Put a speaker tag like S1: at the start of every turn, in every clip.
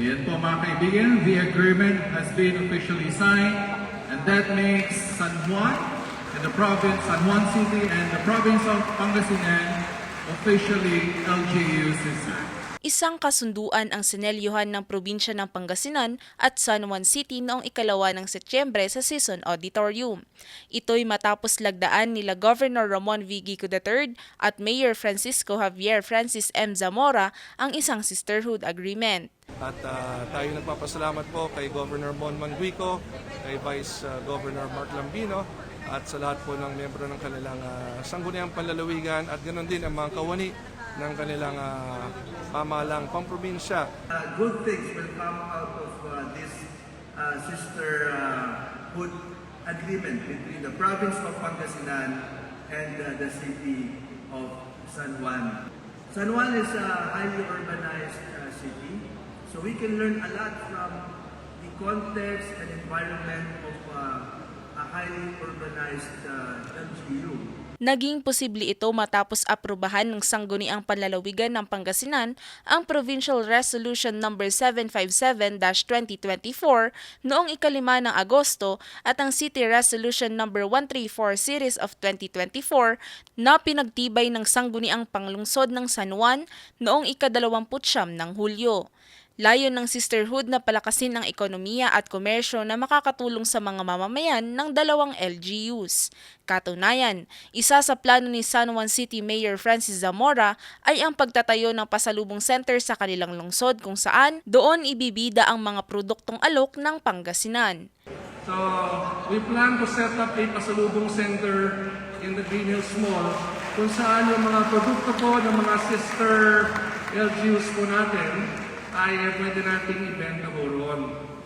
S1: Ayan po mga kaibigan, the agreement has been officially signed and that makes San Juan and the province, San Juan City and the province of Pangasinan officially LGU sister.
S2: Isang kasunduan ang sinelyuhan ng probinsya ng Pangasinan at San Juan City noong ikalawa ng Setyembre sa Season Auditorium. Ito'y matapos lagdaan nila Governor Ramon V. Gico III at Mayor Francisco Javier Francis M. Zamora ang isang sisterhood agreement.
S3: At ah, tayo nagpapasalamat po kay Governor Mon Manguico, kay Vice ah, Governor Mark Lambino, at sa lahat po ng membro ng kanilang uh, sangguniang panlalawigan at ganoon din ang mga kawani ng kanilang uh, pamahalang pamprobinsya
S4: uh, good things will come out of uh, this uh, sisterhood agreement between the province of Pangasinan and uh, the city of San Juan. San Juan is a highly urbanized uh, so we can learn a lot from the context and environment of uh, a highly urbanized uh, LGU.
S2: Naging posible ito matapos aprubahan ng Sangguniang Panlalawigan ng Pangasinan ang Provincial Resolution No. 757-2024 noong ikalima ng Agosto at ang City Resolution No. 134 Series of 2024 na pinagtibay ng Sangguniang Panglungsod ng San Juan noong ikadalawamputsyam ng Hulyo. Layon ng sisterhood na palakasin ang ekonomiya at komersyo na makakatulong sa mga mamamayan ng dalawang LGUs. Katunayan, isa sa plano ni San Juan City Mayor Francis Zamora ay ang pagtatayo ng pasalubong center sa kanilang lungsod kung saan doon ibibida ang mga produktong alok ng Pangasinan.
S3: So, we plan to set up a pasalubong center in the Green Hills Mall kung saan yung mga produkto po ng mga sister LGUs po natin ay pwede nating ibenta po roon.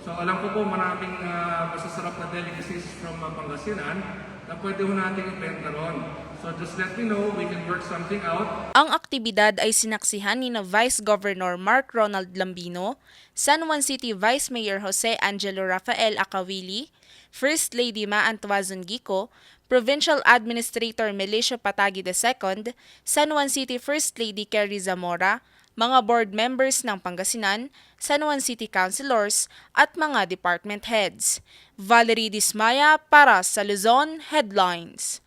S3: So, alam ko po maraming ah, masasarap na delicacies from uh, Pangasinan na pwede po nating ibenta roon. So, just let me know, we can work something out.
S2: Ang aktibidad ay sinaksihan ni na Vice Governor Mark Ronald Lambino, San Juan City Vice Mayor Jose Angelo Rafael Acawili, First Lady Ma Antuazon Gico, Provincial Administrator Melicio Patagi II, San Juan City First Lady Kerry Zamora, mga board members ng Pangasinan, San Juan City Councilors at mga department heads. Valerie Dismaya para sa Luzon Headlines.